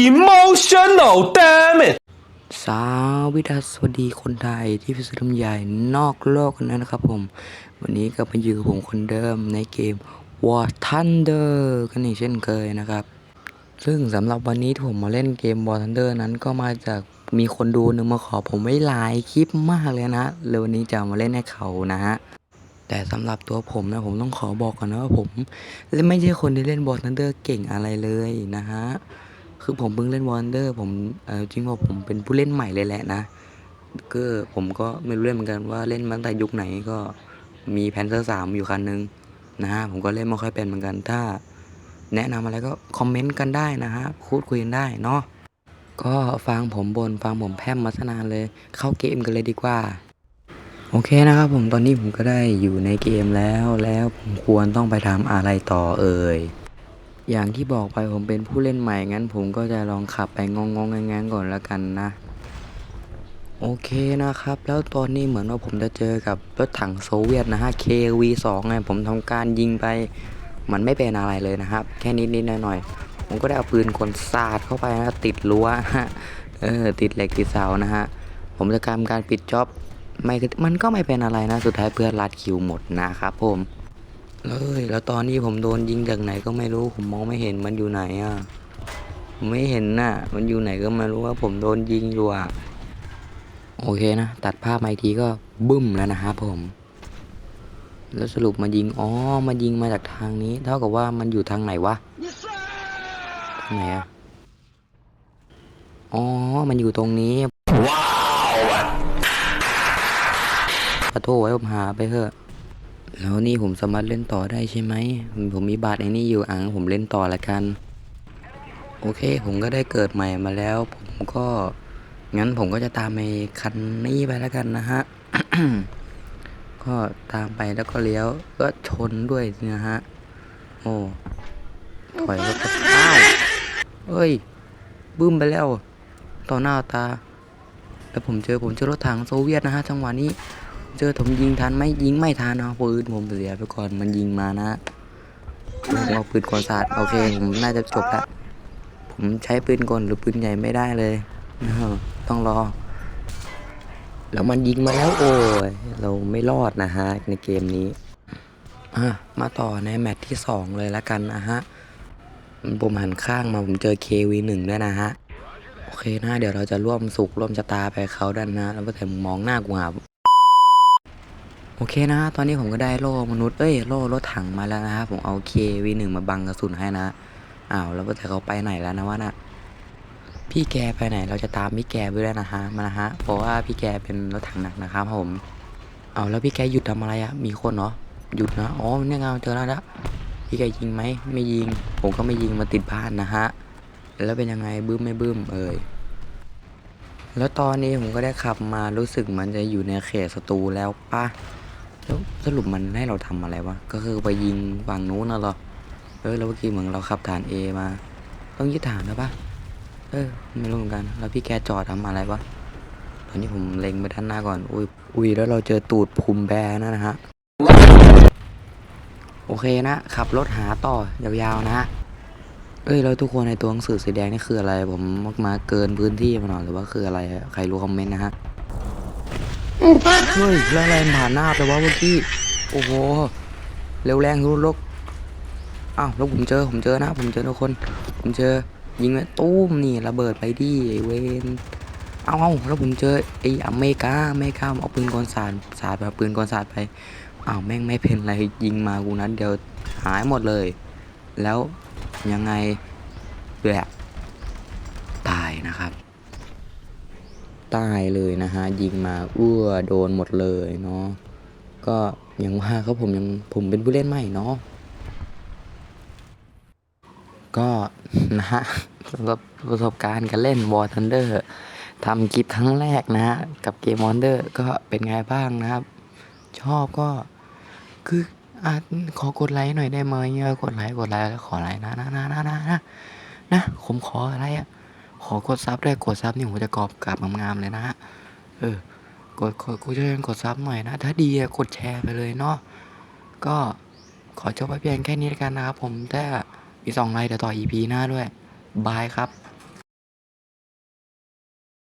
emotional damn it สาววิทาสวัสดีคนไทยที่พิสุทธิ์ใหญ่นอกโลกกันนะครับผม วันนี้ก็มาอยู่กับผมคนเดิมในเกม War Thunder กันอีกเช่นเคยนะครับ ซึ่งสำหรับวันนี้ที่ผมมาเล่นเกม War Thunder นั้นก็มาจากมีคนดูหนึ่งมาขอผมไว้หลายคลิปมากเลยนะเลยวันนี้จะมาเล่นให้เขานะฮะแต่สำหรับตัวผมนะผมต้องขอบอกก่อนนะว่าผม ไม่ใช่คนที่เล่น War Thunder เก่งอะไรเลยนะฮะ คือผมเพิ่งเล่นวอนเดอร์ผมจริงว่าผมเป็นผู้เล่นใหม่เลยแหละนะก็ผมก็ไม่รู้เล่นเหมือนกันว่าเล่นมาตั้งแต่ยุคไหนก็มีแพนเซอร์สามอยู่คันนึงนะฮะผมก็เล่นไม่ค่อยเป็นเหมือนกันถ้า แนะนำอะไรก็คอมเมนต์กันได้นะฮะพูดคุยกันได้เนาะก็ฟังผมบนฟังผมแพร่มมาสนานเลยเข้าเกมกันเลยดีกว่า โอเคนะครับผมตอนนี้ผมก็ได้อยู่ในเกมแล้วแล้วผมควรต้องไปทำอะไรต่อเอ่ย อย่างที่บอกไปผมเป็นผู้เล่นใหม่งั้นผมก็จะลองขับไปงงงๆงงก่อนล้วกันนะ โอเคนะครับ แล้วตอนนี้เหมือนว่าผมจะเจอกับรถถังโซเวียตนะฮะ KV2 ไงผมทำการยิงไป มันไม่เป็นอะไรเลยนะครับ แค่นิดๆหน่อยๆผมก็ได้เอาปืนกลสาดเข้าไปนะติดรั้วฮะเออติดเหล็กติดเสานะฮะ ผมจะทำการปิดจ็อบไม่มันก็ไม่เป็นอะไรนะ สุดท้ายเพื่อนลัดคิวหมดนะครับผม เอ้ยแล้วตอนนี้ผมโดนยิงจากไหนก็ไม่รู้ ผมมองไม่เห็นมันอยู่ไหนอะผมไม่เห็นน่ะ มันอยู่ไหนก็ไม่รู้ว่าผมโดนยิงอยู่อะโอเคนะ ตัดภาพมาอีกทีก็บึ้มแล้วนะครับผม แล้วสรุปมายิง อ๋อมายิงมาจากทางนี้ เท่ากับว่ามันอยู่ทางไหนวะ ทางไหนอะ อ๋อ มันอยู่ตรงนี้ ว้าวขอโทษไว้ผมหาไปเถอะ แล้วนี่ผมสามารถเล่นต่อได้ใช่ไหม ผมมีบัตรไอ้นี่อยู่อ่างผมเล่นต่อละกัน โอเค ผมก็ได้เกิดใหม่มาแล้ว ผมก็ งั้นผมก็จะตามไปคันนี้ไปแล้วกันนะฮะ ก็ตามไปแล้วก็เลี้ยว ก็ชนด้วยนะฮะ โอ้ถอยรถก็อ้าวเอ้ย บึ้มไปแล้ว ต่อหน้าตา แล้วผมเจอผมเจอรถถังโซเวียตนะฮะจังหวะนี้ เจอผมยิงทันไหมยิงไม่ทันนะปืนผมเสียไปก่อนมันยิงมานะผมเอาปืนกลศาสตร์โอเคผมน่าจะจบละผมใช้ปืนกลหรือปืนใหญ่ไม่ได้เลยนะครับต้องรอ แล้วมันยิงมาแล้วโอ้ยเราไม่รอดนะฮะในเกมนี้อะมาต่อในแมตช์ที่สองเลยละกันนะฮะผมหันข้างมาผมเจอ KV1 ด้วยนะฮะ โอเคนะเดี๋ยวเราจะร่วมสุขร่วมชะตาไปเขาดันนะ แล้วก็แต่มองหน้ากูหา โอเคนะตอนนี้ผมก็ได้โล่มนุษย์เอ้ยโล่รถถังมาแล้วนะครับผมเอา KV1 มาบังกระสุนให้นะอ้าวแล้วแต่เขาไปไหนแล้วนะวะน่ะพี่แกไปไหนเราจะตามพี่แกไปด้วยนะฮะมานะฮะเพราะว่าพี่แกเป็นรถถังหนักนะครับผมเอาแล้วพี่แกหยุดทำอะไรอะมีคนเหรอหยุดนะอ๋อเนี่ยไงเจอแล้วละพี่แกยิงไหมไม่ยิง ผมก็ไม่ยิงมาติดบ้านนะฮะแล้วเป็นยังไงบึ้มไม่บึ้มเอ่ยแล้วตอนนี้ผมก็ได้ขับมารู้สึกมันจะอยู่ในเขตศัตรูแล้วปะ แล้วสรุปมันให้เราทำอะไรวะ ก็คือไปยิงฝั่งนู้นน่ะหรอ เออแล้วเมื่อกี้เหมือนเราขับฐาน A มา ต้องยึดฐานนะปะเออ ไม่รู้เหมือนกัน แล้วพี่แกจอดทำอะไรวะ ตอนนี้ผมเล็งไปด้านหน้าก่อน อุ้ย อุ้ย แล้วเราเจอตูดภูมิแบร์นะฮะ โอเคนะ ขับรถหาต่อยาวๆนะฮะ เอ้ย แล้วทุกคนในตัวหนังสือสีแดงนี่คืออะไร ผมมาเกินพื้นที่มาหน่อยหรือว่าคืออะไร ใครรู้คอมเมนต์นะฮะ เฮ้ยแล้วแรงผ่านหน้าไปว่าเมื่อกี้ โอ้โห เร็วแรงรุนรกอ้าวแล้วผมเจอผมเจอนะ ผมเจอทุกคน ผมเจอยิงไปตุ้มนี่ระเบิดไปดิไอเวนเอาเอาแล้วผมเจอไออเมริกาอเมริกาเอาปืนกลสาดสาดแบบปืนกลสาดไปอ้าวแม่งไม่เป็นไรยิงมากูนั้นเดี๋ยวหายหมดเลย แล้วยังไงแบบตายนะครับ ตายเลยนะฮะ ยิงมาอ้วโดนหมดเลยเนาะก็อย่างว่าครับผมยังผมเป็นผู้เล่นใหม่เนาะก็นะฮะสำหรับประสบการณ์การเล่น War Thunder ทำคลิปครั้งแรกนะฮะ กับเกม Wonder ก็เป็นไงบ้างนะครับ ชอบก็คืออาจขอกดไลค์หน่อยได้ไหมเออกดไลค์กดไลค์แล้วขอไลค์นะนะนะนะนะนะนะ ผมขออะไรอะ ขอกดซับด้วยกดซับนี่ผมจะกรอบกลับงามๆเลยนะฮะเออกดกดกูช่วยกันกดซับหน่อยนะ ถ้าดีกดแชร์ไปเลยเนาะก็ขอจบไปเพียงแค่นี้แล้วกันนะครับผมถ้ามีสองไลน์เดี๋ยวต่อ EP หน้าด้วยบายครับ